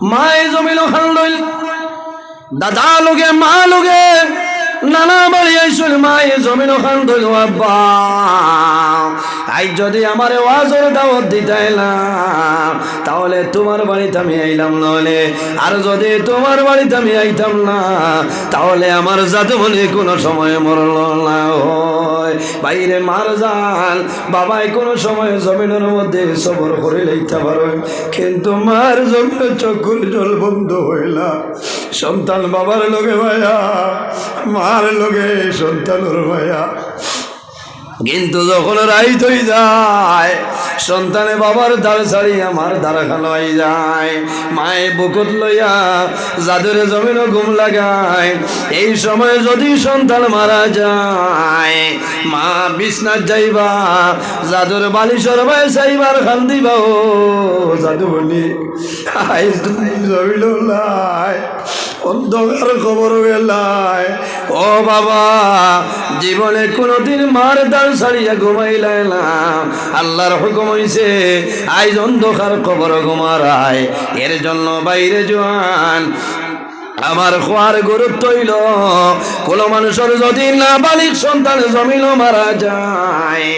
মায়ে জমিল লইল, দাদা লোকে মা লোকে নানা বাড়ি আইসল, মায়ে জমিন খান ধইল আব্বা। আই যদি আমার ওয়াজর দাওয়াত দিতাইলাম তাহলে তোমার বাড়িতে আমি আইলাম নলে আর যদি তোমার বাড়িতে আমি আইতাম না, তাহলে আমার জাত বলে কোনো সময় মরল না হয়। বাইরে মার যান বাবাই কোনো সময় জমিনের মধ্যে সবর করে লইতে পারো কিন্তু মার জমিনের চক্ষুর জল বন্ধ হইলা। সন্তান বাবার লগে ভাইয়া মার লগে সন্তানের ভাইয়া কিন্তু যখন রাইত হয়ে যায়, সন্তানে বাবার দ্বার ছাড়ি আমার দ্বার খালোয়াই যায়। মায়ে বুকুত লইয়া যাদের জমিনও ঘুম লাগায়, এই সময় যদি সন্তান মারা যায়, মা বিছনাথ যাইবা, যাদুর বালিশর ভাই চাইবার খান দিবা, ও যাদু বলি জমিল লাই অন্ধকার খবর বেলায় ও বাবা, জীবনে কোনোদিন মার দাল সারিয়া ঘুমাইলাই না। আল্লাহর হুকুম হইছে আইজ অন্ধকার খবর ঘুমারায়। এর জন্য বাইরে জোয়ান আমার খোয়ার গুরুত্ব হইল, কোন মানুষের যদি না বালিক সন্তান জমিল মারা যায়,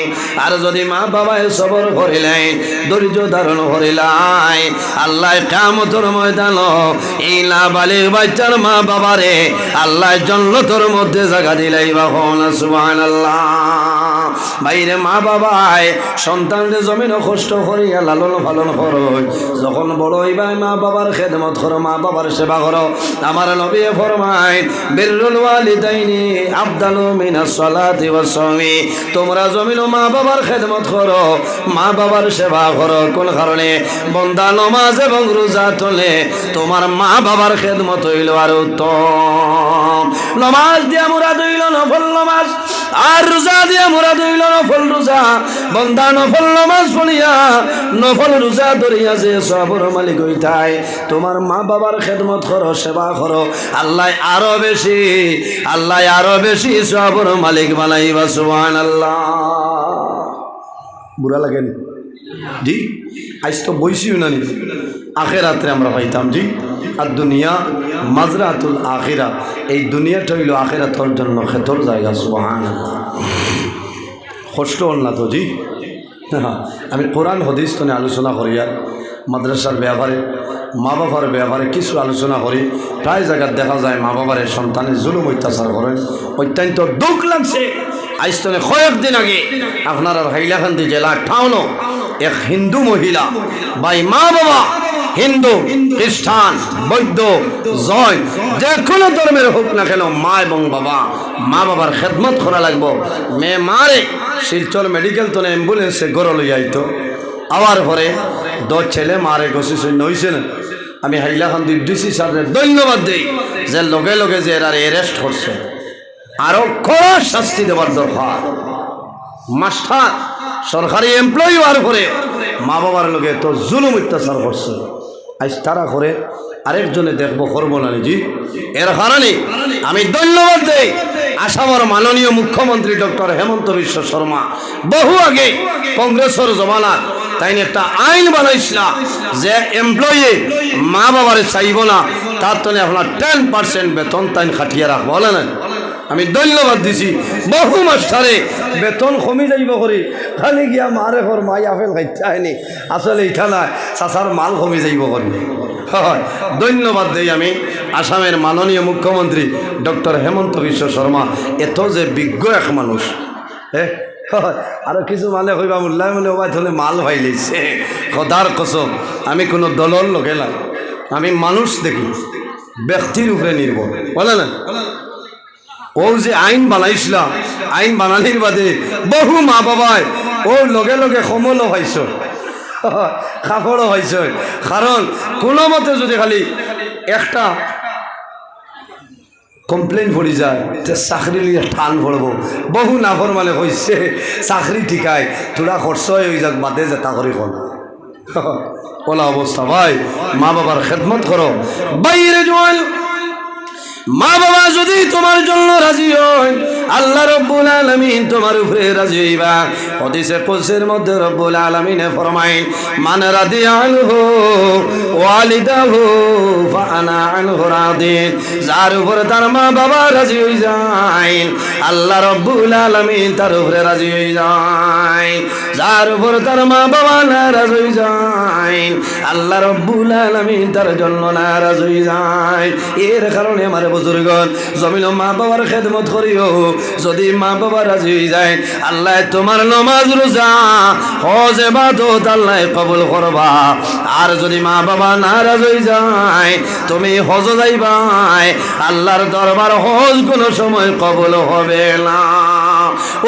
আর যদি মা বাবায় সবর করিলাই, ধৈর্য ধারণ করিলাই, আল্লাহ কামতর ময়দান এই না বালিক বাচ্চার মা বাবারে আল্লাহ জন্নতর মধ্যে জায়গা দিলাই বা সুবান আল্লাহ বাইরে মা বাবায় সন্তানদের জমিন কষ্ট করিয়া লালন পালন করো। যখন বড় হইবাই মা বাবার খেদমত করো, মা বাবার সেবা করো। আমার নবী ফরমাইন বিররুল ওয়ালিদাইনি আফদালু মিনাস সালাতি তোমরা জমিন মা বাবার খেদমত করো, মা বাবার সেবা করো। কোন কারণে? বন্দা নমাজ এবং রোজা তোলে তোমার মা বাবার খেদমত হইল আর উত্তম। নমাজ দিয়া মুরাদ হইল নফল নমাজ, আর রোজা দিয়া মুরাদ হইল নফল রোজা, বন্দা নফল নমাজ পড়িয়া, নফল রোজা ধরিয়া যে সবর মালিক হইতাই, তোমার মা বাবার খেদমত করো, সেবা করো, আল্লাহ আরও বেশি, আল্লাহ আরও বেশি সবর মালিক বানাইবা সুবহান আল্লাহ বুড়া লাগেন? জি? আজ তো বইসিও নানি আখের রাত্রে আমরা পাইতাম, জি? আর দুনিয়া, মাজরাতুল আখিরা, এই দুনিয়াটা হইল আখেরাতর জন্য খেতর জায়গা সুবহান আল্লাহ কষ্ট না তো জি? আমি কোরআন হদিস তনে আলোচনা করি আর মাদ্রাসার ব্যাপারে মা বাবার ব্যাপারে কিছু আলোচনা করি। প্রায় জায়গায় দেখা যায় মা বাবার সন্তানের জুলুম অত্যাচার করেন অত্যন্ত দুঃখ লাগছে। আইস্তনে কয়েকদিন আগে আপনার হাইলাকান্দি জেলার ঠাউনো এক হিন্দু মহিলা বাই মা বাবা হিন্দু খ্রিস্টান বৌদ্ধ জয় যে কোনো ধর্মের হোক না কেন মা এবং বাবা মা বাবার খেদমত করা লাগবো। মেয়ে মারে শিলচর মেডিকেল তো অ্যাম্বুলেন্সে গড় লই আইতো। আবার পরে দ ছেলে মারে গছি সৈন্য হয়েছে না। আমি হাইলাকান্দি ডিসি সাহেবের ধন্যবাদ দিই যে লগে লগে যে এরা অ্যারেস্ট করছে। আরও কড়া শাস্তি দেওয়ার দরকার। মাস্টার সরকারি এমপ্লয়ি হওয়ার পরে মা বাবার লোকে তো জুলুম অত্যাচার করছে। আজ তারা করে আরেকজনে দেখব করব না জি এর কারণে আমি ধন্যবাদ দেই আসামের মাননীয় মুখ্যমন্ত্রী ডক্টর হেমন্ত বিশ্ব শর্মা। বহু আগে কংগ্রেসের জমানার তাই একটা আইন বানাইছিল যে এমপ্লয়ি মা বাবারে চাইব না, তার তনে আপনার টেন পার্সেন্ট বেতন তাই খাটিয়ে রাখব না? আমি ধন্যবাদ দিছি। বহু মাস্টারে বেতন কমি যাইব করি। খালি গিয়া মারে ঘর মাই আপেল খাইতে হয়নি আসলে ইটা নাই চাচার মাল কমি যাইব করি। হয় ধন্যবাদ দেই আমি আসামের মাননীয় মুখ্যমন্ত্রী ডক্টর হেমন্ত বিশ্ব শর্মা। এত যে বিজ্ঞ এক মানুষ। হ্যাঁ আরও কিছু মানে কইবা মূল্যায় মানে ওবাই থলে মাল ভাইলিছে সদার কসম, আমি কোনো দলর না আমি মানুষ দেখি ব্যক্তির উপরে নির্ভর বলে না? ও যে আইন বানাইছিলাম আইন বানানির বাদে বহু মা বাবাই ও লগে লগে সমলো হয়েছ কাপড়ও হয়েছ কারণ কোনো মতে যদি খালি একটা কমপ্লেন পড়ি যায়, তে চাকরি লিয়ে টান পড়ব বহু নাফর মানে কইছে চাকরি ঠিকায় থোড়া খরচ হয়ে যাক, বাদে যেটা করি কল। ওলা অবস্থা ভাই, মা বাবার খেদমত করো বাইরে জোয়াল মা বাবা যদি তোমার জন্য রাজি হয়, আল্লাহ রব্বুল আলামিন তোমার উপরে রাজি হইবা। হদিসে কুলসির মধ্যে রব্বুল আলামিনে ফরমাইন মান রাদিয়ানহু ওয়ালিদাহু ফাআনা আনহু রাদিন যার উপরে তার মা বাবা রাজি হই যায়, আল্লাহ রব্বুল আলামিন তার উপরে রাজি হই যায়। যার উপরে তার মা বাবা নারাজ হই যায়, আল্লাহ রব্বুল আলামিন তার জন্য নারাজ হই যায়। এর কারণে আমার বুজুর্গন জমিন মা বাবার খেদমত করিও। যদি মা বাবা রাজি হয়ে যায়, আল্লাহ তোমার নমাজ রোজা, হজ এবাদত আল্লাহ কবুল করবা। আর যদি মা বাবা নারাজ হয়ে যায়, তুমি হজ যাইবাই, আল্লাহর দরবার হজ কোনো সময় কবুল হবে না।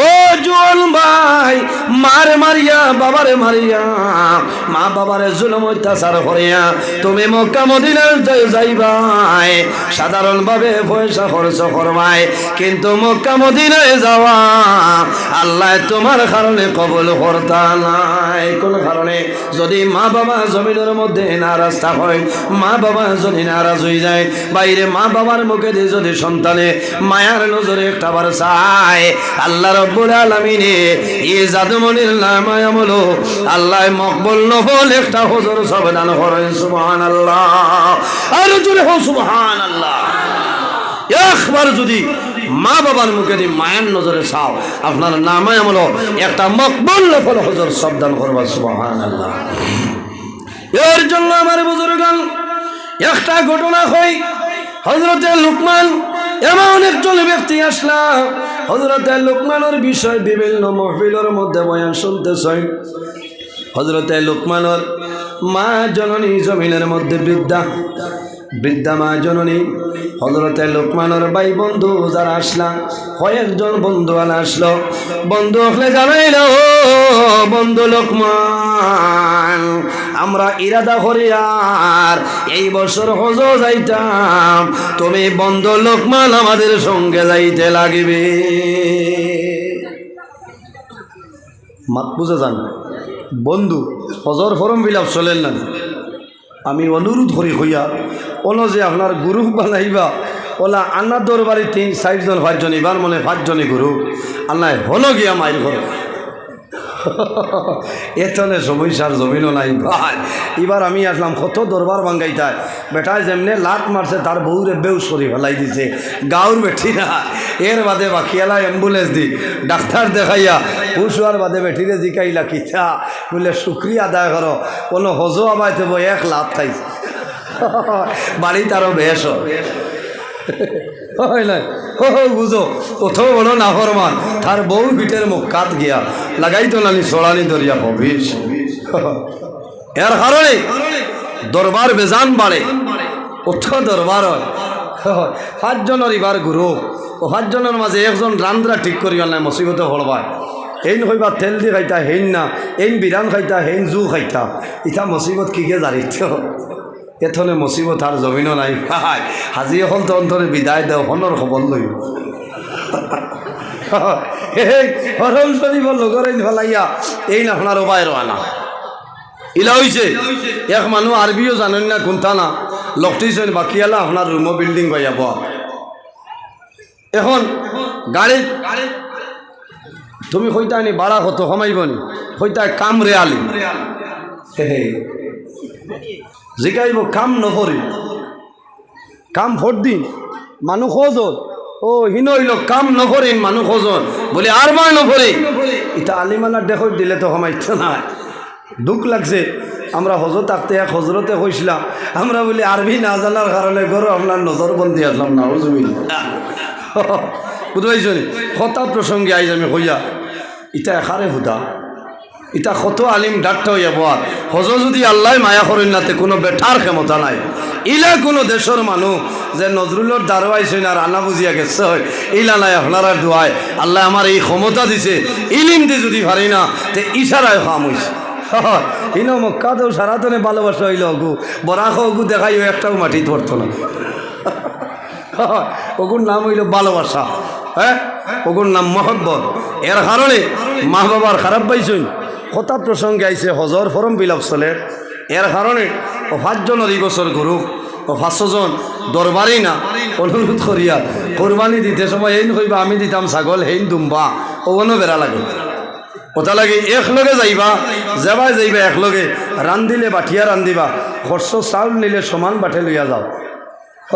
ও জোন ভাই, মারে মারিয়া, বাবারে মারিয়া, মা বাবারে জুলুম অত্যাচার করিয়া তুমি মক্কা মদিনার যাই যাইবাই। সাধারণভাবে পয়সা খরচ করবাই, কিন্তু মক্কা মদিনায় যাওয়া আল্লাহ তোমার কারণে কবল করতা নাই। কোন কারণে? যদি মা বাবা জমিনের মধ্যে নারাজ হয় মা বাবা যদি নারাজ হয়ে যায়, বাইরে মা বাবার মুখে দিয়ে যদি সন্তানে মায়ার নজরে একটা বার চায় আল্লাহ রব্বুল আলমিনে এই জাদুমনির নামায় আমলো আল্লাহ মকবল নফল একটা হজর সব দান করেন সুবহান আল্লাহ আর জোরে হো সুবহান আল্লাহ একবার যদি মা বাবার মুখে দিয়ে মায়ের নজরে চাও, আপনার নামায় আমলো একটা মকবল নফল হজর সব দান করবা সুবহান আল্লাহ এর জন্য আমার বুজুর্গান, একটা ঘটনা হয় হজরতে লুকমান এমন একজন ব্যক্তি আসলা হজরতে লুকমানের বিষয় বিভিন্ন মহফিলের মধ্যে বয়ান শুনতেছেন। হজরতে লুকমানের মা জননী জমিনের মধ্যে বৃদ্ধা বৃদ্ধা মা জননী হজরতে লোকমানের ভাই বন্ধু যারা আসলাম কয়েকজন বন্ধু আনা আসলো, বন্ধু আসলে জানাইল বন্ধু লোকমান। আমরা ইরাদা করি আর এই বছর হজ যাইতাম। তুমি বন্ধু লোকমান আমাদের সঙ্গে যাইতে লাগবে। মাত বুঝে যান। বন্ধু, হজর ফরম বিলাপ চলেন না। আমি অনুরোধ করি হইয়া, ওলো যে আপনার গুরু বানাইবা, ওলা আন্নার দরবারে তিন, চারজন, পাঁচজন, এবার মনে পাঁচজনে গুরু আল্লাহ হলো গিয়া মাইর ঘর এতনে সমস্যার জমিনও নাই ভাই। এবার আমি আসলাম কত দরবার ভাঙ্গাইতায় বেটায় যেমনে লাত মারছে, তার বউরে বেউস করে ফেলাই দিছে। গাঁর বেঠি না এর বাদে বাকিয়ালা অ্যাম্বুলেন্স দি, ডাক্তার দেখাইয়া হুশুয়ার বাদে বেঠিরে জিকাইলা কিথা বলে, শুক্রিয়া আদায় করো, কোনো হজো আবাই দেবো, এক লাভ খাইছে বাড়ি তারও বেশ হয় নাই। ও বুঝো কত বড় নাফরমান, তার বউ পিঠের মুখ কাত গিয়া লাগাইতো নানি সরানি দরিয়া হবিস এর কারণে দরবার বেজান বাড়ে। উঠ দরবার হয়। পাঁচজনের এবার গুরু, ও পাঁচজনের মাঝে একজন রান্দ্রা ঠিক করি নাই, মুসিবতে হলবায়। হেইন হইবা তেল দি খাইতা হেইন না, এইন বিরান খাইতা হেন জু খাইতা ইটা মুসিবত কিকে জানিত? এথনে মুসিবত আর জমিনও নাই। ভাই হাজি এখন তো অন্তরে বিদায় দেও হনর খবর লই হরম শরীফর লগর ফেলাইয়া এই না আপনার উপায় রানা ইলা হইছে এক মানুহ আরবিও জানেন না কোনটা না। লকটিছেন বাকিয়ালা আপনার রুমো বিল্ডিং পাইয়া বয়া এখন গাড়ি তুমি কইতা নি বাড়া কত কমাইব নি? কইতা কাম হে হে জিকাইব কাম নকরি কাম ভোট দিন, মানুহ খোঁজত ও, হিন কাম নকরিন মানুহ খোঁজত বলে আর মার নকরি ইটা আলিমালার দেখো দিলে তো সমাইত না দুঃখ লাগছে। আমরা হজ থাকতে এক হজরতে কইছিলাম, আমরা বলি, আরবি না জানার কারণে গরো আপনার নজরবন্দি আসলাম না বুঝতে নি? হতা প্রসঙ্গে আইজ আমি কইয়া ইটা এখারে হুদা। ইটা কত আলিম ডাক্তার হইয়া বয়ার হজ যদি আল্লাহ মায়া করেন নাতে কোনো বেঠার ক্ষমতা নাই। ইলা কোনো দেশের মানুষ যে নজরুলের দারোয়াইছেন আর আনা বুঝিয়া গেছে হয়, ইলা নাই আপনার দোয়ায়। আল্লাহ আমার এই ক্ষমতা দিছে, ইলিম দি যদি পারি না, তে ইশারায় খাম হইছে। ইনো মক্কাতেও সারাতনে ভালোবাসা হইল অগু বরাখ অগু দেখাইও একটাও মাটিত পড়তো না। ওগুর নাম হইল ভালোবাসা হ্যাঁ? ওগুর নাম মহব্বত। এর কারণে মা বাবার খারাপ পাইছই কথা প্রসঙ্গে আইছে, হজর ফরম বিলাপ চলে। এর কারণে ও পাঁচজনের এই বছর গুরু ও পাঁচশোজন দরবারই না অনুরোধ করিয়া কোরবানি দিতে সময় এইন কইবা আমি দিতাম ছাগল, হেইন দুম্বা ওগুলো বেড়া লাগে। ওটা লাগে, একলগে যাইবা, যাবাই যাইবা একলগে রান্ধিলে বাঠিয়া রান্ধিবা খরচ চাউল নিলে সমান বাঠে লইয়া যাও। হ,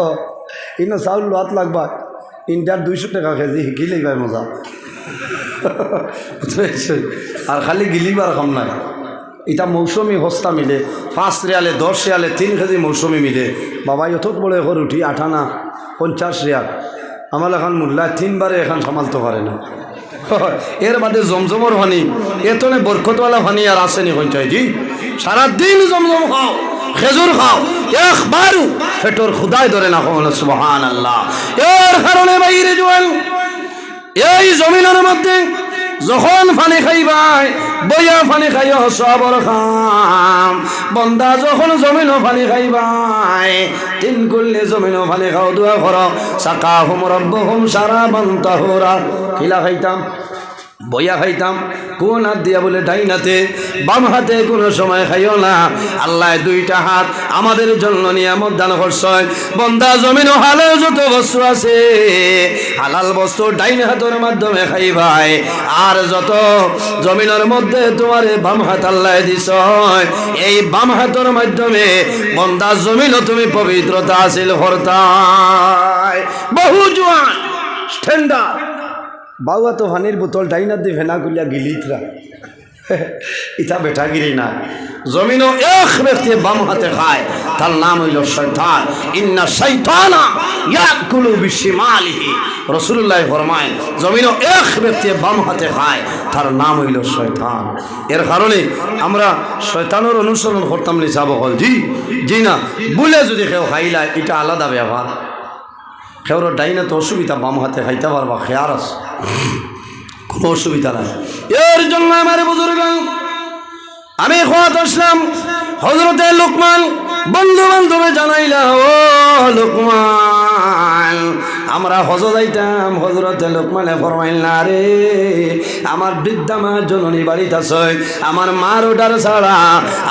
ইনো চাউল লোৱাত লাগবা ইনটার দুইশো টাকা কেজি শিকি লইবাই মজা। আর খালি গিলিবার কাম নাই। এটা মৌসুমি সস্তা মিলে, পাঁচ রিয়ালে, দশ রিয়ালে, তিন কেজি মৌসুমি মিলে। বাবা যথক বড় এখন উঠি, আঠানা, পঞ্চাশ রিয়াল। আমার এখন মূল্যা তিনবারে এখন সামালতে পারে না। এর বাদে জমজমর ফানি এতনে বরকতওয়ালা ফানি আর আসেনি পঞ্চায়েত। জি, সারাদিন জমজম খাও খেজুর খাও একবারও ফেটোর খুদাই ধরে না কখনো সুবহান আল্লাহ এর কারণে বাইরে জোয়াল এই জমিনের মধ্যে যখন ফানি খাইবাই, বইয়া ফানি খাই সবর খাম। বন্দা যখন জমিন ফানি খাইবাই, তিন কুল্লি জমিন ফানি খাও, দোয়া কর। সাকা হুম রব্ব হুম সারা বন্তা হোরা খিলা খাইতাম? বইয়া খাইতাম কোন হাত দিয়া বলে ডাইনাতে বাম হাতে কোনো সময় খাইও না। আল্লাহ দুইটা হাত আমাদের জন্য নিয়ামত দান করছয় বন্দা জমিন হালে যত বস্তু আছে, হালাল বস্তু ডাইন হাতের মাধ্যমে খাইবাই আর যত জমিনের মধ্যে তোমার বাম হাত আল্লাহ দিছ এই বাম হাতের মাধ্যমে বন্দা জমিন তুমি পবিত্রতা আছিল হরতায় বহু জোয়ান স্ট্যান্ডার্ড বাউয়া তো হানির বোতল ডাইনার দিয়ে ভেনা গুলিয়া গিলিতরা। ইটা বেটা গিরি না। জমিনও এক ব্যক্তি বাম হাতে খায়। তার নাম হইল শৈতান ইন্না শৈতানা ইয়াকুলু বিশিমালিহি। রসুল্লাহ ফরমায়, জমিনও এক ব্যক্তি বাম হাতে খায়। তার নাম হইল শৈতান এর কারণে আমরা শৈতানের অনুসরণ করতাম নি যাব হল জি জি না বলে যদি কেউ খাইলা এটা আলাদা ব্যবহার। কেউর ডাইনে তো অসুবিধা, বাম হাতে খাইতে পারবা, খেয়ার আস কোনো অসুবিধা নাই। এর জন্য আমার বুজুর্গ, আমি খোয়াত আসলাম হজরতে লোকমান বন্ধু বান্ধবে জানাইলা, ও লোকমান আমরা হজ যাইতাম, হজরতে লোকমানে ফরমাইল, না রে, আমার বৃদ্ধা মা জননী বাড়িতে আছে, আমার মার ওটার ছাড়া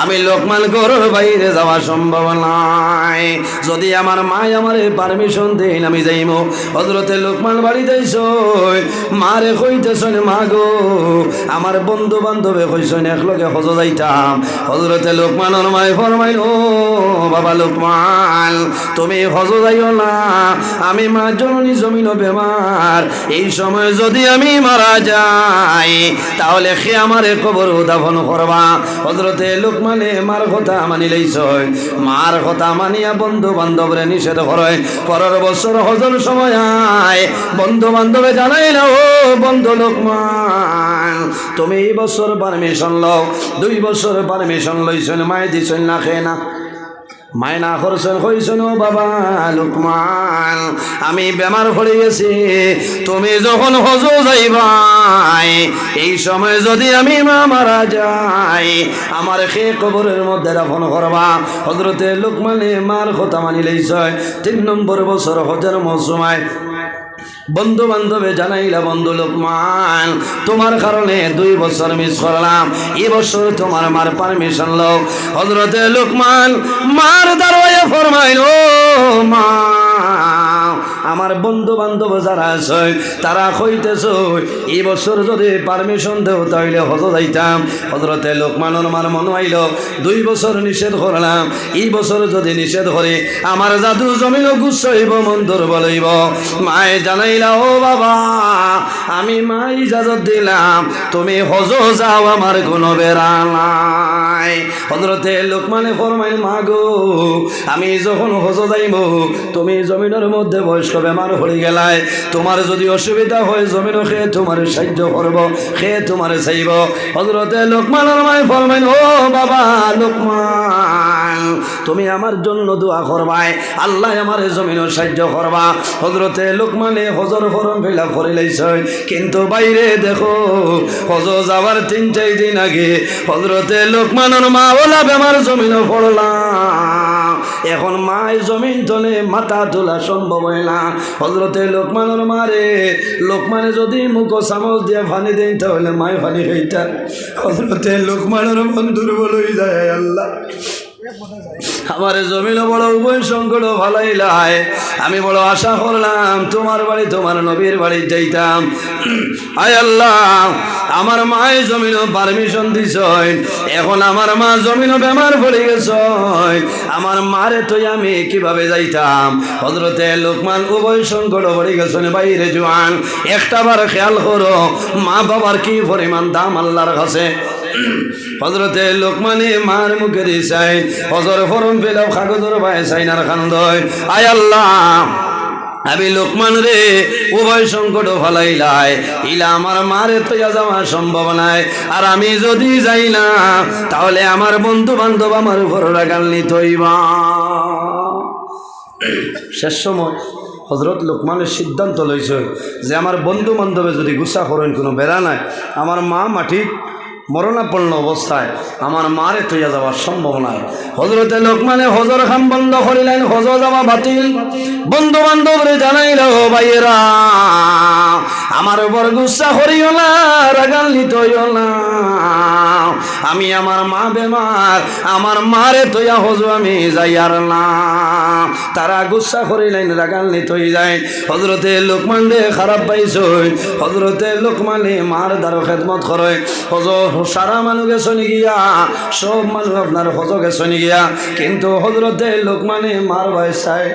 আমি লোকমান গরুর বাইরে যাওয়া সম্ভব নাই যদি আমার মাই আমার পারমিশন দেন, আমি যাইম। হজরতে লোকমান বাড়িতে মারে কইতেছেন মা গো আমার বন্ধু বান্ধবে কইছেন একলগে হজ যাইতাম। হজরতে লোকমানের মাই ফরমাইল, ও বাবা লোকমান তুমি হজ যাইও না, আমি মা জননী জমিন বেমার এই সময় যদি আমি মারা যাই, তাহলে সে আমারে কবর দাফন করবা। হজরতে লোকমানে, মার কথা মানি লইছ মার কথা মানিয়া বন্ধু বান্ধবরে নিষেধ করে পরের বছর হজর সময় আয়। বন্ধু বান্ধবে জানাই না ও বন্ধু লোকমান, তুমি এই বছর পারমিশন লও। দুই বছর পারমিশন লইছেন মায় দিছেন না, খেয়ে না। মায়না করছেন, কইছেন, ও বাবা, লুকমান, আমি বেমার পড়ে গেছি। তুমি যখন হজ যাইবাই, এই সময় যদি আমি মা মারা যাই, আমার সে কবরের মধ্যে দাফন করবা। হজরতে লুকমানে মার কথা মানি লইছ তিন নম্বর বছর হজের মৌসুমায় বন্ধু বান্ধবে জানাইলা, বন্ধু লোকমান, তোমার কারণে দুই বছর মিস করলাম। এবছর বছর তোমার মার পারমিশন লোক হজরতে লোকমান মার দারোয়া ফরমাইল মা। আমার বন্ধু বান্ধব যারা আছে, তারা কইতেছ, এই বছর যদি পারমিশন দেও, তাইলে হজ যাইতাম। হজরতে লোকমানের মার মন আইল দুই বছর নিষেধ করলাম, এই বছর যদি নিষেধ করে, আমার জাদু জমিন গুছইব মন দুর্বল হইব মায়ে জানাইলা, ও বাবা, আমি মা ইজাজত দিলাম, তুমি হজ যাও, আমার কোনো বেড়া নাই। হজরতে লোকমানে ফরমাইল, মা গো, আমি যখন হজ যাইব, তুমি জমিনের মধ্যে বয়স্ক বেমার হয়ে গেলায়। তোমার যদি অসুবিধা হয় জমিন খে তোমার সাহায্য করব খে তোমার চাইব। হজরতে লোকমানের মায় ফরমাইল, ও বাবা লোকমান, তুমি আমার জন্য দোয়া করবাই। আল্লাহ আমার জমিনের সাহায্য করবা। হজরতে লোকমানে হজর ফরম ফিলা করে লাইছে। কিন্তু বাইরে দেখো হজ যাওয়ার তিন, চার দিন আগে হজরতে লোকমানের মা ওলা বেমার জমিনও পড়লাম। এখন মায় জমিন তলে মাথা তোলা সম্ভব হয় না। হজরতে লোকমানোর মারে, লোকমানে যদি মুখ চামচ দিয়ে ফানি দেন তাহলে মায় ফানি খাইতা হজরতে লোকমানোর মন দুর্বল হয়ে যায়, আল্লাহ। আমার জমিন বড়, উভয় সংকট ভালাইলাই আমি বড় আশা করলাম, তোমার বাড়ি, তোমার নবীর বাড়ি যাইতাম। আয় আল্লাহ, আমার মায়ে জমিন পারমিশন দিছ এখন আমার মা জমিন বেমার পড়ে গেছ আমার মারে তো আমি কীভাবে যাইতাম? হজরতে লোকমান উভয় সংকট পড়ে গেছেন বাইরে, জোয়ান। একটা বার খেয়াল করো মা বাবার কি পরিমাণ দাম আল্লাহর কাছে? হজরতে লোকমানে মার মুখে দিছাই হজর ফরম পেলাম, কাগজর ভাই সাইনার খান্দয় আয় আল্লাহ, আমি লোকমান রে, উভয় সংকট ফলাইলাই। ইলা আমার মারে তো যাওয়া সম্ভব নাই। আর আমি যদি যাই না, তাহলে আমার বন্ধু বান্ধব আমার উপর রাগান্নি তৈবা শেষ সময় হজরত লোকমানের সিদ্ধান্ত লইছে যে আমার বন্ধু বান্ধবে যদি গুসা করেন, কোনো বেড়া নাই। আমার মা মাটির মরণাপন্ন অবস্থায় আমার মারে তৈয়া যাওয়ার সম্ভব নাই। হজরতে লোকমানে হজর খান বন্ধ করিলেন হজ যাওয়া বাতিল। বন্ধু বান্ধবরে জানাইল ভাইয়েরা, আমার উপর গুসা করিও না, রাগান্বিত হইও আমি আমার মা বেমার, আমার মারে তৈয়া হজু আমি যাইয়ার না। তারা গুসা করিলেন, রাগান্বিত হয়ে যায়। হজরতে লোকমান রে খারাপ পাইছ হজরতে লোকমানে মার দ্বারা খেদমত করে। হজ সারা মানুষ গেছে গিয়া, সব মানুষ আপনার হজ গেছে গিয়া। কিন্তু হজরতে লোকমানে মার বয়সায়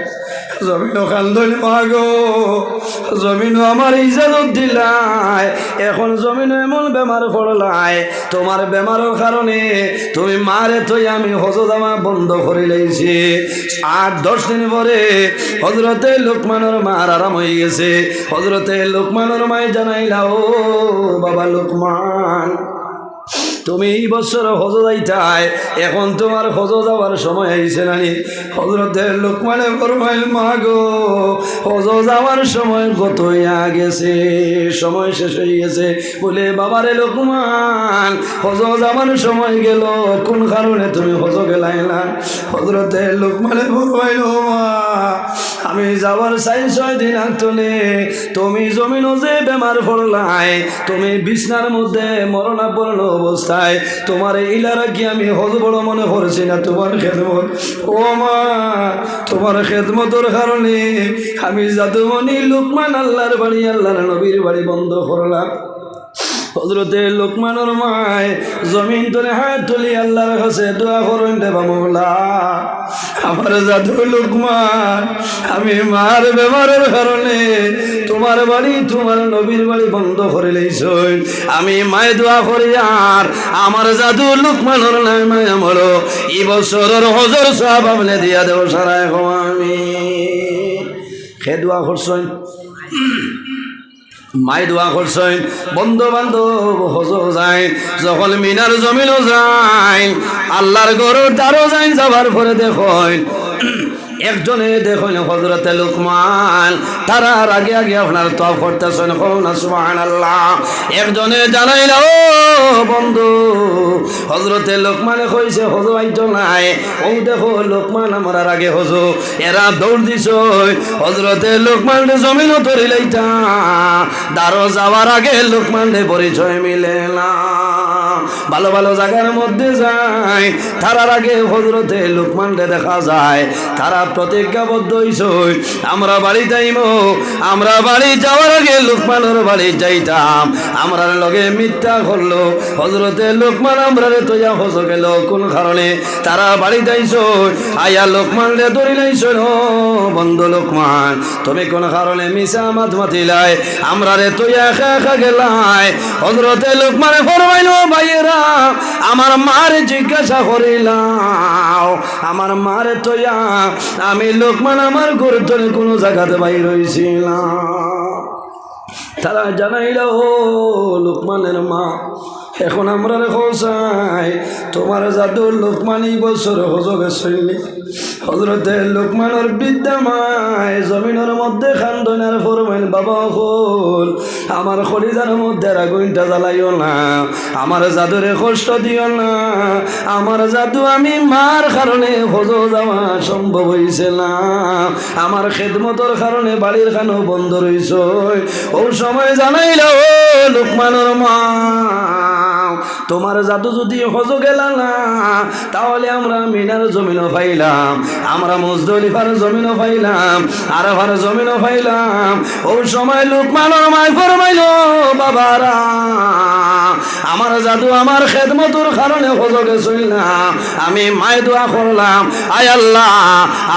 জমিন কান্দন মাগো জমিন আমার ইজাজত দিলাই, এখন জমিন এমন বেমার পড়লাই তোমার বেমারের কারণে তুমি মারে তুই আমি হজ দামা বন্ধ করে লাইছি আট দশ দিন পরে হজরতে লোকমানের মার আরাম হয়ে গেছে। হজরতে লোকমানের মায় জানাইলা ও বাবা লোকমান তুমি এই বছর হজ যাইতাই এখন তোমার হজ যাওয়ার সময় আইছে নানি হজরতের লোকমানে ফরমাইল মা গো হজ যাওয়ার সময় কত ইয়া গেছে সময় শেষ হয়ে গেছে? বলে, বাবারে লোকমান হজ যাওয়ার সময় গেল, কোন কারণে তুমি হজ গেলাই না? হজরতের লোকমানে ফরমাইল মা আমি যাওয়ার চাই ছয় দিন আগতলে তুমি জমিন যে বেমার পড়লাই, তুমি বিছনার মধ্যে মরণাপন্ন অবস্থায়। তোমার ইলারা কি আমি হজ বড় মনে করছি না? তোমার খেদমত? ও মা, তোমার খেদমতর কারণে আমি জাদুমণি লোকমান আল্লাহর বাড়ি, আল্লাহর নবীর বাড়ি বন্ধ করলাম। হজরতে লোকমানোর মায় জমিন তোলে হাত তুলি আল্লাহর কাছে দোয়া করেন দেবা মৌলা। আমার জাদু লোকমান, আমি মার বেমারের কারণে তোমার বাড়ি, তোমার নবীর বাড়ি বন্ধ করে লইছ আমি মায় দোয়া করি আর আমার জাদু লোকমানোর নাই মায় আমার। এই বছরের হজর সব আপনি দিয়া দেব সারা এখন আমি। খে দোয়া করছেন। মাই দোয়া করছেন। বন্ধু বান্ধব হজ যায়, যখন মিনার জমিনও যায়, আল্লাহর গরুর দ্বারও যায়, যাবার পরে দেখেন, একজনে দেখুন হজরতে লুকমান তারার আগে আগে আপনার তো করতেছেন। সুবাহান আল্লাহ একজনে জানাইল বন্ধু। হজরতে লোকমানে কইছে হজো আইতো নাই। ও দেখো, লোকমান আমার আগে হজো এরা দৌড় দিছ। হজরতে লোকমান জমিন তরিলাইতা দারো যাওয়ার আগে লোকমান পরিচয় মিলে না। ভালো ভালো জায়গার মধ্যে যায়। তারার আগে হজরতে লোকমান দেখা যায়। তারা প্রতিজ্ঞাবদ্ধ হইছ, আমরা বাড়ি যাইব, আমরা বাড়ি যাওয়ার আগে লোকমানের বাড়ি যাইতাম। আমরা লগে মিথ্যা করল। হজরতে লোকমান আমরা রে তৈয়া হজ গেল। কোন কারণে? তারা বাড়ি যাইছ, আয়া লোকমান রে ধরি লাইছ বন্ধু লোকমান, তুমি কোন কারণে মিশা মাত মাতিলাই? আমরা রে তৈয়া একা একা গেলাই? হজরতে লোকমানে ফরমাইল আমার মার জিজ্ঞাসা করিলাম, আমার মারে তোয়া, আমি লোকমান আমার গুরুত্বরে কোনো জায়গাতে বাইর হয়েছিলাম তারা জানাইল লোকমানের মা এখন আমরা রেখো চাই? তোমার জাদুর লোকমানি বছর হজগে শৈলী হজরতে লোকমানের বিদ্যামায় জমিনের মধ্যে খান্দনের ফরমাইল বাবা হল আমার খরিজার মধ্যে রাগুনটা জ্বালাইও না। আমার জাদুরে কষ্ট দিও না। আমার জাদু আমি মার কারণে হজ যাওয়া সম্ভব হয়েছে না। আমার খেদমতর কারণে বাড়ির খানো বন্ধ রইছ। ও সময় জানাইল লোকমানের মা তোমার জাদু যদি হজ গেল না, তাহলে আমরা মিনার জমিনও পাইলাম, আমরা মুজদলিফার জমিনও পাইলাম, আরফার জমিনও পাইলাম। ওই সময় লোকমানোর মাই ফরমাইল, বাবারা, আমার জাদু আমার খেদমতুর কারণে হজ গেছিল না। আমি মায় দোয়া করলাম, আয় আল্লাহ,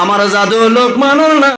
আমার জাদু লোকমানোর না